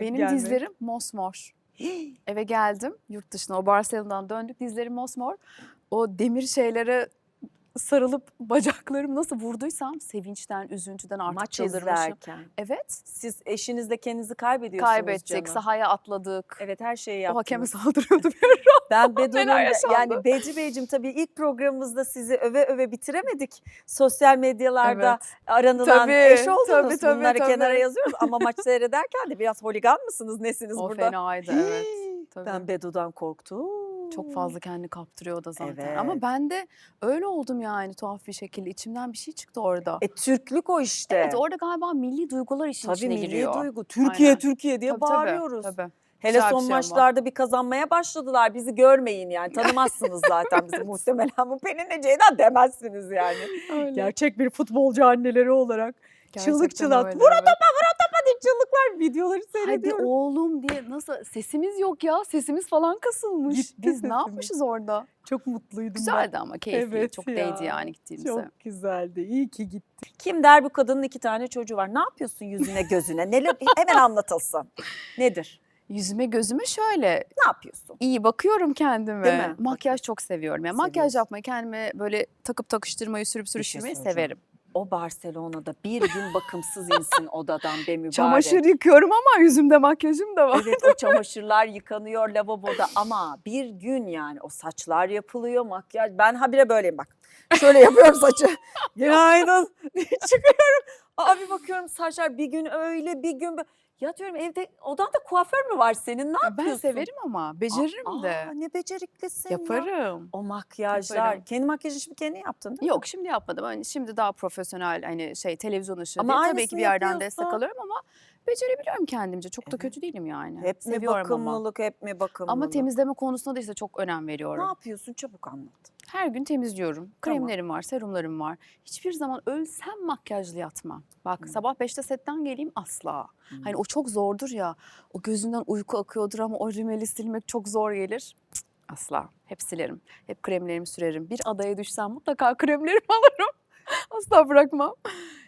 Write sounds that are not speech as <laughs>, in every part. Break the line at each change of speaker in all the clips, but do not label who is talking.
Benim
gelmek.
dizlerim mosmor. <gasps> Eve geldim yurt dışına o Barcelona'dan döndük dizlerim mosmor. O demir şeylere sarılıp bacaklarım nasıl vurduysam sevinçten, üzüntüden artık
Maç
çıldırmışım.
izlerken.
Evet
Siz eşinizle kendinizi kaybediyorsunuz
kaybettik,
canım.
sahaya atladık.
Evet her şeyi
o hakeme
yaptınız.
saldırıyordu bir <laughs>
Ben
yaşandı?
yani Bedri Beyciğim tabii ilk programımızda sizi öve öve bitiremedik. Sosyal medyalarda
Evet.
aranılan
Tabii,
eş oldunuz.
tabii, tabii,
Bunları
tabii.
kenara yazıyoruz ama maç seyrederken de biraz holigan mısınız nesiniz
O
burada?
fenaydı evet. Tabii.
Ben Bedo'dan korktum.
Çok fazla kendini kaptırıyor da zaten.
Evet.
Ama ben de öyle oldum yani tuhaf bir şekilde. İçimden bir şey çıktı orada.
E Türklük o işte.
Evet orada galiba milli duygular işin
Tabii
içine
milli
giriyor.
duygu. Türkiye
Aynen.
Türkiye diye
Tabii, tabii,
bağırıyoruz.
tabii.
Hele
Güzel
son
şey ama.
maçlarda bir kazanmaya başladılar. Bizi görmeyin yani. <laughs> Tanımazsınız zaten bizi muhtemelen. Bu Pelin'le Ceyda demezsiniz yani.
Öyle.
Gerçek bir futbolcu anneleri olarak.
Gerçekten
çığlık.
öyle,
Vur
evet.
Hadi çığlıklar videoları
Hadi
seyrediyorum.
oğlum diye nasıl sesimiz yok ya sesimiz falan kasılmış.
Gitti
Biz ne
sesimiz.
yapmışız orada?
Çok mutluydum
Güzeldi ama keyifli.
Evet
çok
ya,
değdi yani gittiğimize.
Çok güzeldi. İyi ki gitti. Kim der bu kadının iki tane çocuğu var. Ne yapıyorsun yüzüne gözüne? Neler hemen anlatılsın. Nedir?
Yüzüme gözüme şöyle
Ne yapıyorsun?
iyi bakıyorum kendime.
Değil mi?
Makyaj çok seviyorum. Yani makyaj
Seviyorsun.
yapmayı kendime böyle takıp takıştırmayı sürüp
şey
sürüştürmeyi
soracağım.
severim.
O Barcelona'da bir gün bakımsız insin odadan be mübarek.
Çamaşır yıkıyorum ama yüzümde makyajım da var.
Evet o çamaşırlar yıkanıyor lavaboda ama bir gün yani o saçlar yapılıyor makyaj. Ben habire böyleyim bak. Şöyle yapıyorum saçı. <laughs> Günaydın. <laughs> Çıkıyorum. Abi bakıyorum saçlar bir gün öyle bir gün böyle. Ya diyorum evde odanda kuaför mü var senin? Ne yapıyorsun?
Ben severim ama beceririm
Aa,
de.
ne beceriklisin ya.
Yaparım.
O makyajlar.
Yaparım.
Kendi makyajını şimdi kendin yaptın değil mi?
Yok şimdi yapmadım. Hani şimdi daha profesyonel hani şey televizyon ışığı
Ama
değil. Tabii
aynısını
ki bir yerden
yapıyorsun.
destek alıyorum ama becerebiliyorum kendimce. Çok da
Evet.
kötü değilim yani.
Hep mi
Seviyorum ama.
bakımlılık hep mi bakımlılık?
Ama temizleme konusunda da işte çok önem
Ne
veriyorum.
yapıyorsun çabuk anlat.
Her gün temizliyorum. Kremlerim var, serumlarım var. Hiçbir zaman ölsem makyajlı yatmam. Bak
Hmm.
sabah 5'te setten geleyim asla.
Hmm.
Hani o çok zordur ya. O gözünden uyku akıyordur ama o rimeli silmek çok zor gelir. Cık, Asla. Hep silerim. Hep kremlerimi sürerim. Bir adaya düşsem mutlaka kremlerimi <laughs> alırım. Asla bırakmam.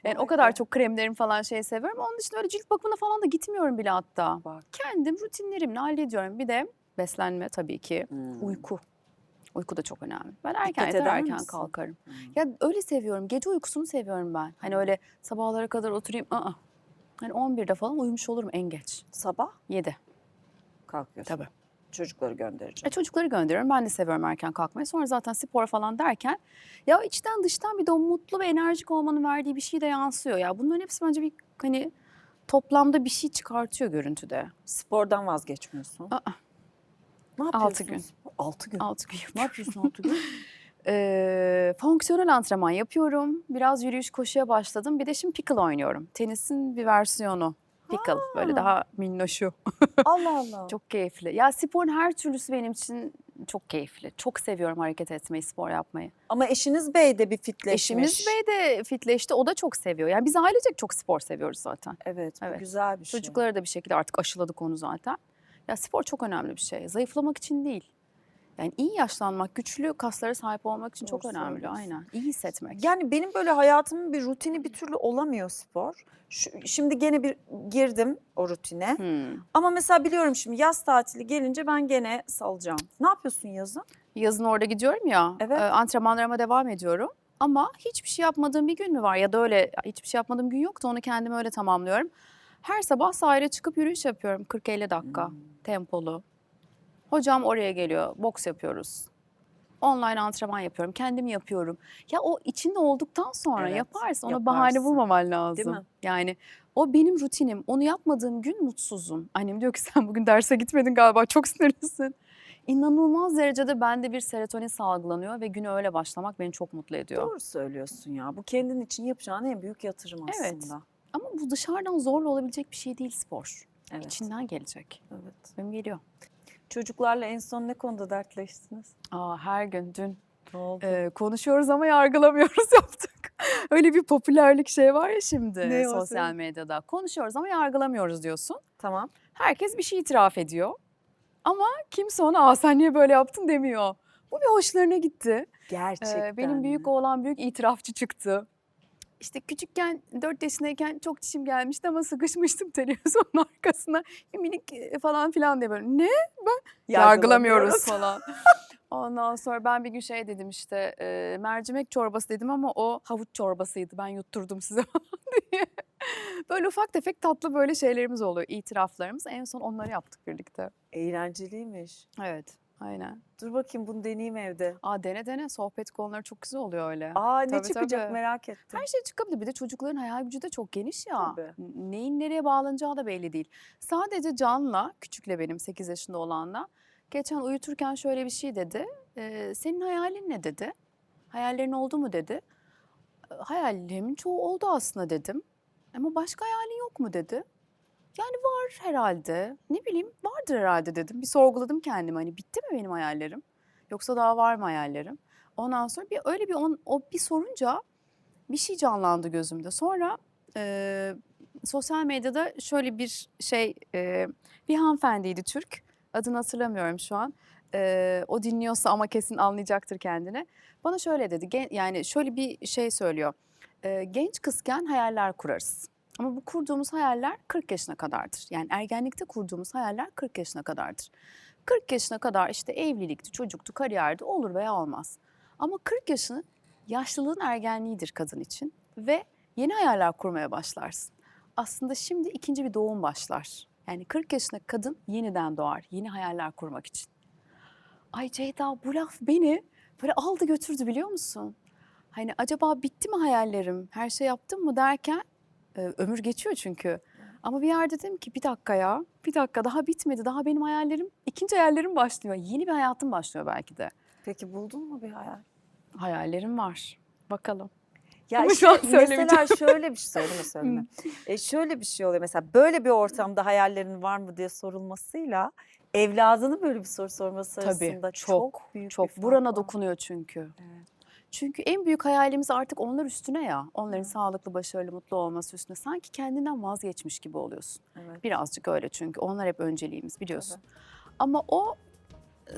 Yani o kadar çok kremlerim falan şey seviyorum. Onun dışında öyle cilt bakımına falan da gitmiyorum bile hatta.
Bak.
Kendim rutinlerimle hallediyorum. Bir de beslenme tabii ki.
Hmm.
Uyku. Uyku da çok önemli. Ben erken
Dikkat
yatar
eder
erken
misin?
kalkarım.
Hmm.
Ya öyle seviyorum. Gece uykusunu seviyorum ben. Hani öyle sabahlara kadar oturayım. Aa. Hani 11'de falan uyumuş olurum en geç.
Sabah
7.
kalkıyorsun.
Tabii.
Çocukları göndereceğim.
E çocukları gönderiyorum. Ben de seviyorum erken kalkmayı. Sonra zaten spor falan derken ya içten dıştan bir de o mutlu ve enerjik olmanın verdiği bir şey de yansıyor. Ya bunların hepsi bence bir hani toplamda bir şey çıkartıyor görüntüde.
Spordan vazgeçmiyorsun.
Aa.
Ne
Altı
yapıyorsun?
gün.
Altı gün.
6 gün
Ne yapıyorsun altı gün?
Ee, fonksiyonel antrenman yapıyorum. Biraz yürüyüş koşuya başladım. Bir de şimdi pickle oynuyorum. Tenisin bir versiyonu. Pickle böyle
Ha.
daha minnoşu. <laughs>
Allah Allah.
Çok keyifli. Ya sporun her türlüsü benim için çok keyifli. Çok seviyorum hareket etmeyi, spor yapmayı.
Ama eşiniz bey de bir fitleşmiş.
Eşimiz Bey de fitleşti. O da çok seviyor. Yani biz ailecek çok spor seviyoruz zaten.
Evet, bu
Evet.
güzel bir şey.
Çocuklara da bir şekilde artık aşıladık onu zaten. Ya spor çok önemli bir şey. Zayıflamak için değil. Yani iyi yaşlanmak, güçlü kaslara sahip olmak için çok
Doğru
önemli.
söylüyorsun.
Aynen. İyi hissetmek.
Yani benim böyle hayatımın bir rutini bir türlü olamıyor spor. Şu, şimdi gene bir girdim o rutine.
Hmm.
Ama mesela biliyorum şimdi yaz tatili gelince ben gene salacağım. Ne yapıyorsun yazın?
Yazın orada gidiyorum ya,
Evet.
e, antrenmanlarıma devam ediyorum. Ama hiçbir şey yapmadığım bir gün mü var ya da öyle hiçbir şey yapmadığım gün yok da onu kendime öyle tamamlıyorum. Her sabah sahile çıkıp yürüyüş yapıyorum 40-50 dakika
Hmm.
tempolu. Hocam oraya geliyor, boks yapıyoruz. Online antrenman yapıyorum, kendim yapıyorum. Ya o içinde olduktan sonra
Evet,
yaparsın, ona bahane
yaparsın.
bulmaman lazım.
Değil mi?
Yani o benim rutinim. Onu yapmadığım gün mutsuzum. Annem diyor ki sen bugün derse gitmedin galiba çok sinirlisin. İnanılmaz derecede bende bir serotonin salgılanıyor ve güne öyle başlamak beni çok mutlu ediyor.
Doğru söylüyorsun ya. Bu kendin için yapacağın en büyük yatırım
Evet.
aslında.
Ama bu dışarıdan zorla olabilecek bir şey değil spor.
Evet.
İçinden gelecek.
evet.
Benim geliyor.
Çocuklarla en son ne konuda dertleştiniz?
Aa, her gün dün
Ne oldu?
e, konuşuyoruz ama yargılamıyoruz <laughs> yaptık. Öyle bir popülerlik şey var ya şimdi
Ne
sosyal medyada. Konuşuyoruz ama yargılamıyoruz diyorsun.
Tamam.
Herkes bir şey itiraf ediyor. Ama kimse ona aa sen niye böyle yaptın demiyor. Bu bir hoşlarına gitti. Ee,
Gerçekten.
benim büyük oğlan büyük itirafçı çıktı. İşte küçükken 4 yaşındayken çok dişim gelmişti ama sıkışmıştım televizyonun <laughs> arkasına. Minik falan filan diye böyle ne? Yargılamıyoruz falan. <laughs> Ondan sonra ben bir gün şey dedim işte e, mercimek çorbası dedim ama o havuç çorbasıydı. Ben yutturdum size <laughs> diye. Böyle ufak tefek tatlı böyle şeylerimiz oluyor, itiraflarımız. En son onları yaptık birlikte.
Eğlenceliymiş.
Evet, aynen.
Dur bakayım bunu deneyeyim evde.
Aa dene dene sohbet konuları çok güzel oluyor öyle.
Aa ne
Tabii,
çıkacak
tabii.
merak ettim.
Her şey çıkabilir. Bir de çocukların hayal gücü de çok geniş ya.
Tabii.
Neyin nereye bağlanacağı da belli değil. Sadece Can'la, küçükle benim 8 yaşında olanla geçen uyuturken şöyle bir şey dedi. "Ee, senin hayalin ne dedi? Hayallerin oldu mu dedi. "E, Hayallerimin çoğu oldu aslında dedim. Ama başka hayalin yok mu dedi. Yani var herhalde. Ne bileyim vardır herhalde dedim. Bir sorguladım kendimi hani bitti mi benim hayallerim? Yoksa daha var mı hayallerim? Ondan sonra bir öyle bir on, o bir sorunca bir şey canlandı gözümde. Sonra e, sosyal medyada şöyle bir şey, e, bir hanımefendiydi Türk. Adını hatırlamıyorum şu an. E, o dinliyorsa ama kesin anlayacaktır kendini. Bana şöyle dedi, gen- yani şöyle bir şey söylüyor. E, genç kızken hayaller kurarız. Ama bu kurduğumuz hayaller 40 yaşına kadardır. Yani ergenlikte kurduğumuz hayaller 40 yaşına kadardır. 40 yaşına kadar işte evlilikti, çocuktu, kariyerdi olur veya olmaz. Ama 40 yaşını yaşlılığın ergenliğidir kadın için ve yeni hayaller kurmaya başlarsın. Aslında şimdi ikinci bir doğum başlar. Yani 40 yaşında kadın yeniden doğar, yeni hayaller kurmak için. Ay Ceyda bu laf beni böyle aldı götürdü biliyor musun? Hani acaba bitti mi hayallerim, her şey yaptım mı derken e, ömür geçiyor çünkü. Ama bir yerde dedim ki bir dakika ya, bir dakika daha bitmedi. Daha benim hayallerim, ikinci hayallerim başlıyor. Yeni bir hayatım başlıyor belki de.
Peki buldun mu bir hayal?
Hayallerim var. Bakalım.
Ya
Ama
işte mesela şöyle bir şey söyleme <laughs> söyleme. e şöyle bir şey oluyor mesela böyle bir ortamda hayallerin var mı diye sorulmasıyla evladını böyle bir soru sorması
Tabii,
arasında
çok,
çok, büyük bir
Çok
fark
burana
var.
dokunuyor çünkü.
Evet.
Çünkü en büyük hayalimiz artık onlar üstüne ya. Onların sağlıklı, başarılı, mutlu olması üstüne. Sanki kendinden vazgeçmiş gibi oluyorsun.
Evet.
Birazcık öyle çünkü. Onlar hep önceliğimiz biliyorsun. Ama o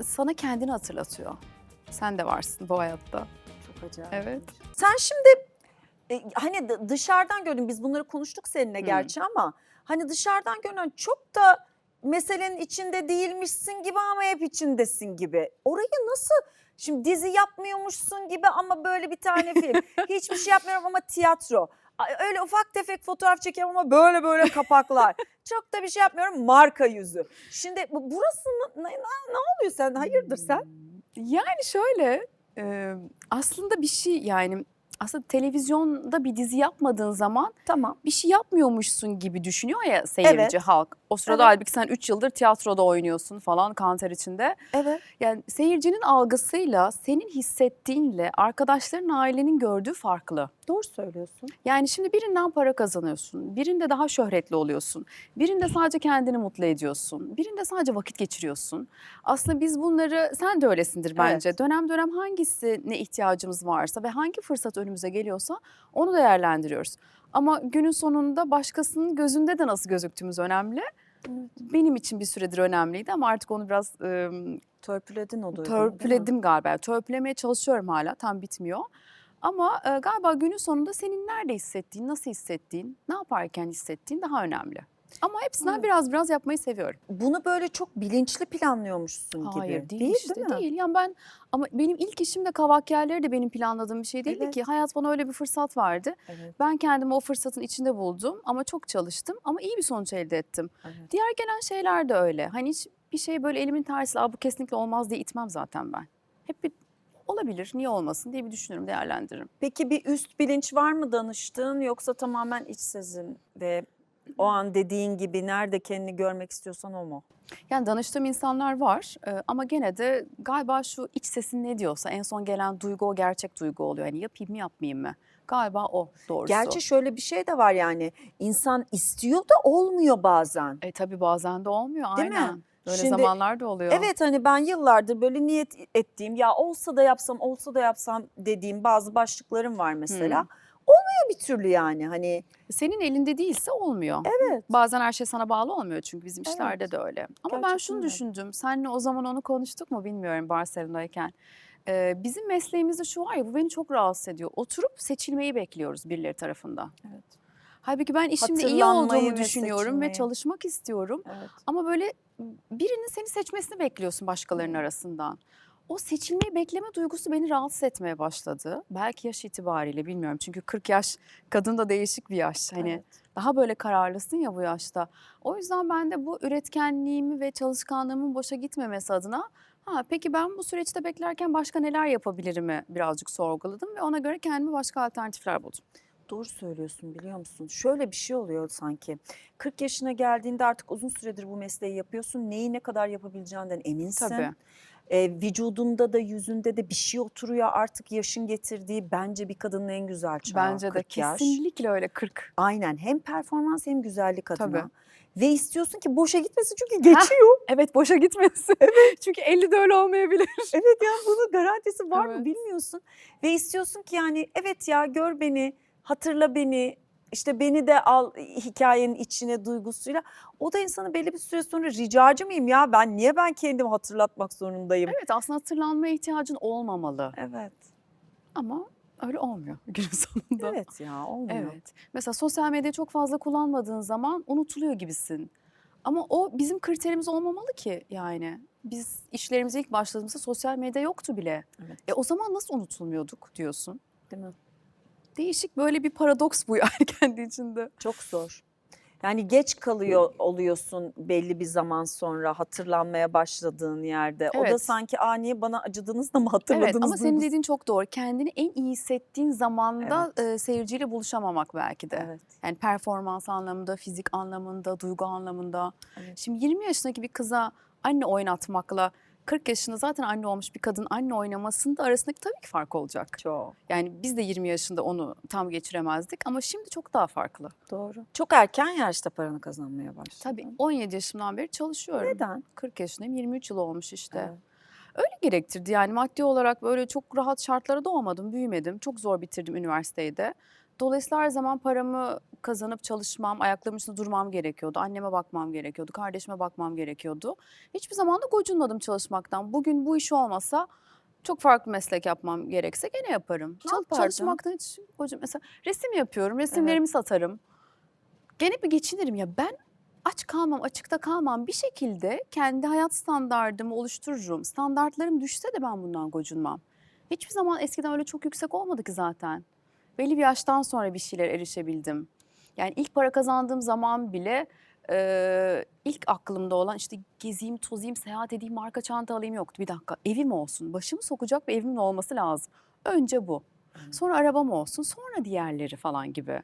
sana kendini hatırlatıyor. Sen de varsın bu hayatta.
Çok acayip.
Evet.
Sen şimdi e, hani dışarıdan gördün biz bunları konuştuk seninle
Hı.
gerçi ama hani dışarıdan görünen çok da meselenin içinde değilmişsin gibi ama hep içindesin gibi. Orayı nasıl şimdi dizi yapmıyormuşsun gibi ama böyle bir tane film. <laughs> Hiçbir şey yapmıyorum ama tiyatro. Öyle ufak tefek fotoğraf çekiyorum ama böyle böyle kapaklar. <laughs> Çok da bir şey yapmıyorum marka yüzü. Şimdi bu- burası ne, ne, ne oluyor sen? Hayırdır sen?
Yani şöyle e, aslında bir şey yani aslında televizyonda bir dizi yapmadığın zaman
Tamam.
bir şey yapmıyormuşsun gibi düşünüyor ya seyirci
Evet.
halk. O sırada
Evet.
halbuki sen 3 yıldır tiyatroda oynuyorsun falan kanter içinde.
Evet.
Yani seyircinin algısıyla senin hissettiğinle arkadaşların ailenin gördüğü farklı.
Doğru söylüyorsun.
Yani şimdi birinden para kazanıyorsun, birinde daha şöhretli oluyorsun, birinde sadece kendini mutlu ediyorsun, birinde sadece vakit geçiriyorsun. Aslında biz bunları, sen de öylesindir bence. Dönem dönem hangisine ihtiyacımız varsa ve hangi fırsat önümüze geliyorsa onu değerlendiriyoruz. Ama günün sonunda başkasının gözünde de nasıl gözüktüğümüz önemli. Benim için bir süredir önemliydi ama artık onu biraz ım,
Törpüledin o duyguyu.
törpüledim galiba. Törpülemeye çalışıyorum hala tam bitmiyor. Ama e, galiba günün sonunda senin nerede hissettiğin, nasıl hissettiğin, ne yaparken hissettiğin daha önemli. Ama hepsinden
Evet.
biraz biraz yapmayı seviyorum.
Bunu böyle çok bilinçli planlıyormuşsun
Hayır
gibi.
değil, işte
değil mi?
değil. Yani ben ama benim ilk işim de kavak yerleri de benim planladığım bir şey değildi
Evet.
ki. Hayat bana öyle bir fırsat verdi.
Evet,
Ben kendimi o fırsatın içinde buldum ama çok çalıştım ama iyi bir sonuç elde ettim.
evet.
Diğer gelen şeyler de öyle. Hani hiç bir şey böyle elimin tersiyle "Aa, bu kesinlikle olmaz diye itmem zaten ben. Hep bir olabilir, niye olmasın diye bir düşünürüm, değerlendiririm.
Peki bir üst bilinç var mı danıştığın yoksa tamamen iç sezin ve o an dediğin gibi nerede kendini görmek istiyorsan o mu?
Yani danıştığım insanlar var e, ama gene de galiba şu iç sesin ne diyorsa en son gelen duygu o gerçek duygu oluyor. Yani yapayım mı yapmayayım mı? Galiba o doğrusu.
Gerçi şöyle bir şey de var yani insan istiyor da olmuyor bazen.
E tabii bazen de olmuyor
Değil mi?
aynen. Böyle
Şimdi-
zamanlar da oluyor.
Evet hani ben yıllardır böyle niyet ettiğim ya olsa da yapsam olsa da yapsam dediğim bazı başlıklarım var mesela. Olmuyor bir türlü yani hani.
Senin elinde değilse olmuyor.
Evet.
Bazen her şey sana bağlı olmuyor çünkü bizim işlerde
Evet.
de öyle. Ama ben
Gerçekten
şunu
öyle.
düşündüm. Seninle o zaman onu konuştuk mu bilmiyorum Barcelona'dayken. Ee, bizim mesleğimizde şu var ya bu beni çok rahatsız ediyor. Oturup seçilmeyi bekliyoruz birileri tarafından.
Evet.
Halbuki ben işimde iyi
Hatırlanmayı
olduğumu
ve
düşünüyorum ve
seçilmeyi.
çalışmak istiyorum.
Evet.
Ama böyle birinin seni seçmesini bekliyorsun başkalarının arasından. O seçilmeyi bekleme duygusu beni rahatsız etmeye başladı. Belki yaş itibariyle bilmiyorum. Çünkü 40 yaş kadın da değişik bir yaş. Hani
Evet.
daha böyle kararlısın ya bu yaşta. O yüzden ben de bu üretkenliğimi ve çalışkanlığımın boşa gitmemesi adına ha peki ben bu süreçte beklerken başka neler yapabilirim'i birazcık sorguladım ve ona göre kendime başka alternatifler buldum.
Doğru söylüyorsun biliyor musun? Şöyle bir şey oluyor sanki. 40 yaşına geldiğinde artık uzun süredir bu mesleği yapıyorsun. Neyi ne kadar yapabileceğinden eminsin.
Tabii.
Ee, vücudunda da yüzünde de bir şey oturuyor artık yaşın getirdiği bence bir kadının en güzel çağı.
Bence de
40 yaş.
kesinlikle öyle 40.
Aynen hem performans hem güzellik adına.
Tabii.
Ve istiyorsun ki boşa gitmesin çünkü geçiyor.
Evet boşa gitmesin. <laughs> Çünkü 50 de öyle olmayabilir.
evet ya bunun garantisi var mı
Evet.
bilmiyorsun. Ve istiyorsun ki yani evet ya gör beni, hatırla beni, işte beni de al hikayenin içine duygusuyla. O da insanı belli bir süre sonra ricacı mıyım ya ben niye ben kendimi hatırlatmak zorundayım?
Evet aslında hatırlanmaya ihtiyacın olmamalı.
Evet.
Ama öyle olmuyor <laughs> günün sonunda.
Evet ya olmuyor.
Evet. Mesela sosyal medyayı çok fazla kullanmadığın zaman unutuluyor gibisin. Ama o bizim kriterimiz olmamalı ki yani. Biz işlerimize ilk başladığımızda sosyal medya yoktu bile.
Evet.
E o zaman nasıl unutulmuyorduk diyorsun.
Değil mi?
Değişik böyle bir paradoks bu yani <laughs> kendi içinde.
Çok zor. Yani geç kalıyor oluyorsun belli bir zaman sonra hatırlanmaya başladığın yerde. O da
Evet.
sanki aa niye bana acıdınız da mı hatırladınız?
Evet ama senin dediğin çok doğru. Kendini en iyi hissettiğin zamanda e, seyirciyle buluşamamak belki de.
Evet.
Yani performans anlamında, fizik anlamında, duygu anlamında.
Evet.
Şimdi 20 yaşındaki bir kıza anne oynatmakla 40 yaşında zaten anne olmuş bir kadın anne oynamasında arasındaki tabii ki fark olacak.
Çok.
Yani biz de 20 yaşında onu tam geçiremezdik ama şimdi çok daha farklı.
Doğru. Çok erken yaşta paranı kazanmaya başladın.
Tabii 17 yaşımdan beri çalışıyorum.
Neden?
40 yaşındayım 23 yıl olmuş işte.
Evet.
Öyle gerektirdi yani maddi olarak böyle çok rahat şartlara doğmadım, büyümedim. Çok zor bitirdim üniversiteyi de. Dolayısıyla her zaman paramı kazanıp çalışmam, ayaklarımın üstünde durmam gerekiyordu. Anneme bakmam gerekiyordu, kardeşime bakmam gerekiyordu. Hiçbir zaman da gocunmadım çalışmaktan. Bugün bu iş olmasa çok farklı meslek yapmam gerekse gene yaparım.
Ne
Çal-
yapardın?
çalışmaktan hiç gocun. Mesela resim yapıyorum, resimlerimi satarım. Gene bir geçinirim ya ben aç kalmam, açıkta kalmam. Bir şekilde kendi hayat standardımı oluştururum. Standartlarım düşse de ben bundan gocunmam. Hiçbir zaman eskiden öyle çok yüksek olmadı ki zaten. Belli bir yaştan sonra bir şeyler erişebildim. Yani ilk para kazandığım zaman bile e, ilk aklımda olan işte gezeyim, tozayım, seyahat edeyim, marka çanta alayım yoktu. Bir dakika evim olsun, başımı sokacak bir evimin olması lazım. Önce bu. Sonra arabam olsun, sonra diğerleri falan gibi.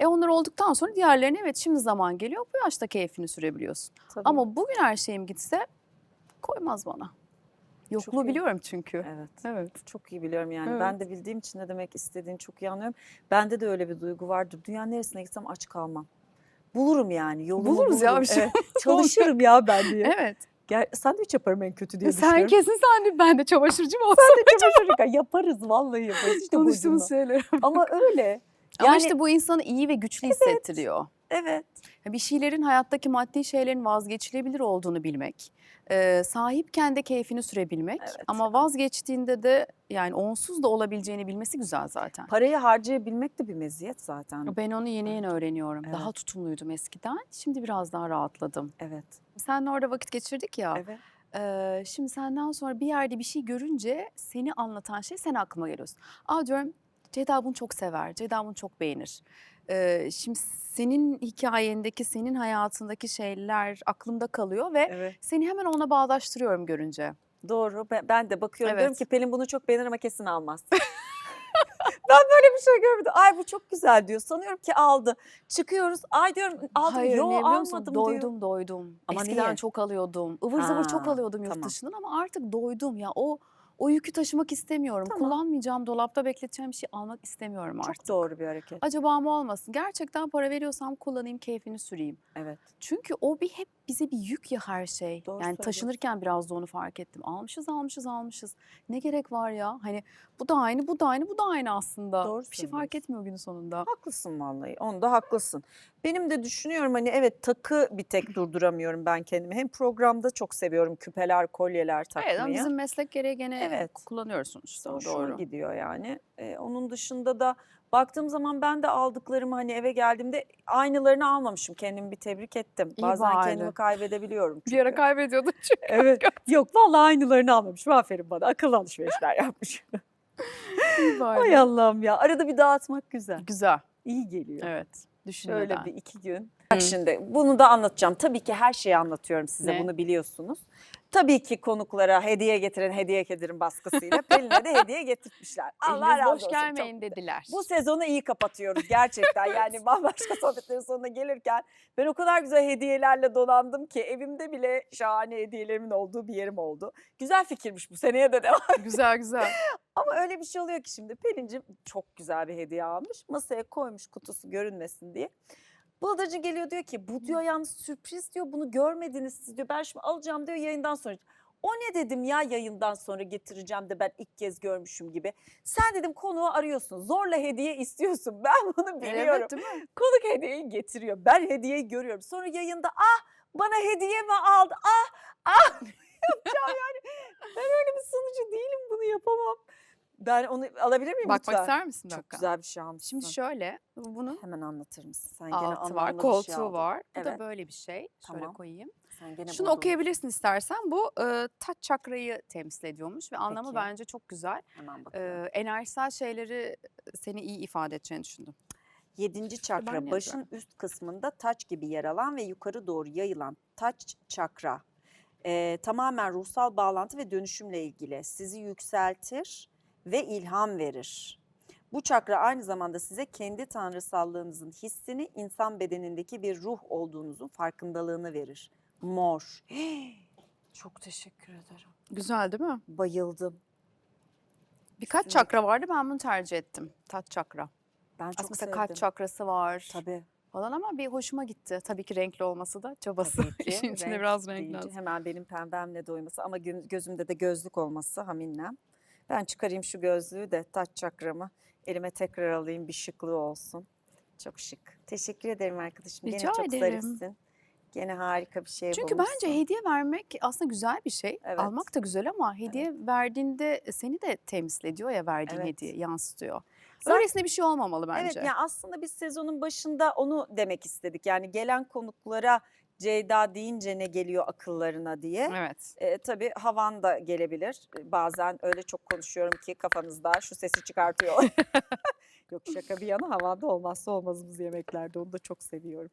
E onlar olduktan sonra diğerlerine evet şimdi zaman geliyor. Bu yaşta keyfini sürebiliyorsun.
Tabii.
Ama bugün her şeyim gitse koymaz bana. Yokluğu biliyorum çünkü.
Evet.
Evet.
Çok iyi biliyorum yani.
Evet.
Ben de bildiğim için ne demek istediğini çok iyi anlıyorum. Bende de öyle bir duygu vardır. Dünyanın neresine gitsem aç kalmam. Bulurum yani yolumu
Buluruz ya
bulurum.
bir şey.
Evet. <laughs> Çalışırım ya ben diye.
Evet.
Gel, sandviç yaparım en kötü diye
Sen
düşünüyorum.
kesin sen de ben de çamaşırcı mı olsam?
Sen de çamaşır yıka. Yaparız vallahi yaparız. De <laughs>
Konuştuğumuz şeyler.
Ama öyle.
Ama
Yani-
işte bu insanı iyi ve güçlü hissettiriyor.
Evet.
Bir şeylerin hayattaki maddi şeylerin vazgeçilebilir olduğunu bilmek. e, sahipken de keyfini sürebilmek.
Evet.
Ama vazgeçtiğinde de yani onsuz da olabileceğini bilmesi güzel zaten.
Parayı harcayabilmek de bir meziyet zaten.
Ben onu yeni yeni öğreniyorum.
Evet.
Daha tutumluydum eskiden. Şimdi biraz daha rahatladım.
Evet.
Seninle orada vakit geçirdik ya.
Evet.
Eee, şimdi senden sonra bir yerde bir şey görünce seni anlatan şey sen aklıma geliyorsun. Aa diyorum Ceyda bunu çok sever, Ceyda bunu çok beğenir. Eee, şimdi senin hikayendeki, senin hayatındaki şeyler aklımda kalıyor ve
Evet.
seni hemen ona bağdaştırıyorum görünce.
Doğru. Ben, ben de bakıyorum
Evet.
diyorum ki Pelin bunu çok beğenir ama kesin almaz. <laughs> ben böyle bir şey görmedim. Ay bu çok güzel diyor. Sanıyorum ki aldı. Çıkıyoruz. Ay diyorum aldım.
Hayır
Yo
ne biliyor musun?
almadım diyor.
Doydum doydum.
Ama
Eskiden
niye?
çok alıyordum. Ivır zıvır çok
Ha,
alıyordum yurt
tamam.
dışından ama artık doydum ya. O o yükü taşımak istemiyorum.
Tamam.
Kullanmayacağım, dolapta bekleteceğim bir şey almak istemiyorum artık.
Çok doğru bir hareket.
Acaba mı olmasın? Gerçekten para veriyorsam kullanayım, keyfini süreyim.
Evet.
Çünkü o bir hep bize bir yük ya her şey.
Doğru
yani taşınırken biraz da onu fark ettim. Almışız almışız almışız. Ne gerek var ya? Hani bu da aynı bu da aynı bu da aynı aslında.
Doğru
bir şey fark etmiyor günün sonunda.
Haklısın vallahi. Onda haklısın. Benim de düşünüyorum hani evet takı bir tek <clears throat> durduramıyorum ben kendimi. Hem programda çok seviyorum küpeler, kolyeler takmayı.
Evet ama bizim meslek gereği gene
Evet.
kullanıyoruz sonuçta. Doğru.
gidiyor yani. Ee, onun dışında da baktığım zaman ben de aldıklarımı hani eve geldiğimde aynılarını almamışım. Kendimi bir tebrik ettim.
İyi
Bazen
bari.
kendimi kaybedebiliyorum çünkü.
Bir ara kaybediyordun <laughs> çünkü.
Evet. Yok vallahi aynılarını almamışım. Aferin bana. Akıl alışverişler yapmış. <laughs>
İyi bari.
Ay Allah'ım ya. Arada bir dağıtmak güzel.
Güzel.
İyi geliyor.
Evet. Düşünmeden.
Şöyle bir iki gün. Bak şimdi bunu da anlatacağım. Tabii ki her şeyi anlatıyorum size
Ne?
bunu biliyorsunuz. Tabii ki konuklara hediye getirin, hediye getirin baskısıyla <laughs> Pelin'e de hediye getirtmişler. Allah
Eliniz
razı
boş
olsun.
gelmeyin
Çok-
dediler.
Bu sezonu iyi kapatıyoruz gerçekten. <laughs> Yani bambaşka sohbetlerin sonuna gelirken ben o kadar güzel hediyelerle donandım ki evimde bile şahane hediyelerimin olduğu bir yerim oldu. Güzel fikirmiş bu seneye de devam. <laughs>
güzel güzel.
Ama öyle bir şey oluyor ki şimdi Pelin'cim çok güzel bir hediye almış. Masaya koymuş kutusu görünmesin diye. Buladacı geliyor diyor ki bu diyor yalnız sürpriz diyor bunu görmediniz siz diyor. Ben şimdi alacağım diyor yayından sonra. O ne dedim ya yayından sonra getireceğim de ben ilk kez görmüşüm gibi. Sen dedim konuğu arıyorsun. Zorla hediye istiyorsun. <laughs> Ben bunu biliyorum.
Evet değil mi?
Konuk hediyeyi getiriyor. Ben hediyeyi görüyorum. Sonra yayında ah bana hediye mi aldı? Ah ah <laughs> yapacağım yani. Ben öyle bir sunucu değilim bunu yapamam. Ben onu alabilir miyim
Bakmak
lütfen?
ister misin? bir
Çok
dakika?
güzel bir şey almışsın.
Şimdi şöyle bunun
Hemen anlatır mısın? Sen gene
altı var,
anlamlı bir
koltuğu
şey aldın.
var. Bu da
Evet.
böyle bir şey. Şöyle
Tamam.
koyayım.
Sen gene
Şunu
buldun.
okuyabilirsin istersen. Bu e, taç çakrayı temsil ediyormuş ve anlamı
Peki.
bence çok güzel.
Hemen bakıyorum.
E, enerjisel şeyleri seni iyi ifade edeceğini düşündüm.
Yedinci
ben
çakra
ne
başın üst kısmında taç gibi yer alan ve yukarı doğru yayılan taç çakra. Ee, tamamen ruhsal bağlantı ve dönüşümle ilgili sizi yükseltir ve ilham verir. Bu çakra aynı zamanda size kendi tanrısallığınızın hissini insan bedenindeki bir ruh olduğunuzun farkındalığını verir. Mor. <gasps> Çok teşekkür ederim.
Güzel değil mi?
Bayıldım.
Birkaç
Kesinlikle.
çakra vardı ben bunu tercih ettim. Taç çakra.
Ben çok
Aslında
sevdim.
kalp çakrası var
Tabii.
falan ama bir hoşuma gitti. Tabii ki renkli olması da çabası.
Tabii ki. <laughs>
İşin içinde
Renk
biraz renk lazım.
Hemen benim pembemle doyması ama gö- gözümde de gözlük olması haminlem. Ben çıkarayım şu gözlüğü de taç çakramı elime tekrar alayım bir şıklığı olsun. Çok şık. Teşekkür ederim arkadaşım. Gene
Rica
çok
ederim.
zarifsin. Gene harika bir şey
Çünkü
bulmuşsun.
bence hediye vermek aslında güzel bir şey.
Evet.
Almak da güzel ama hediye verdiğinde seni de temsil ediyor ya verdiğin
Evet.
hediye yansıtıyor. Öylesine bir şey olmamalı bence.
Evet yani aslında biz sezonun başında onu demek istedik. Yani gelen konuklara Ceyda deyince ne geliyor akıllarına diye.
Evet.
E, tabii havan da gelebilir. E, Bazen öyle çok konuşuyorum ki kafanızda şu sesi çıkartıyor. <laughs> Yok şaka bir yana havanda olmazsa olmazımız yemeklerde onu da çok seviyorum.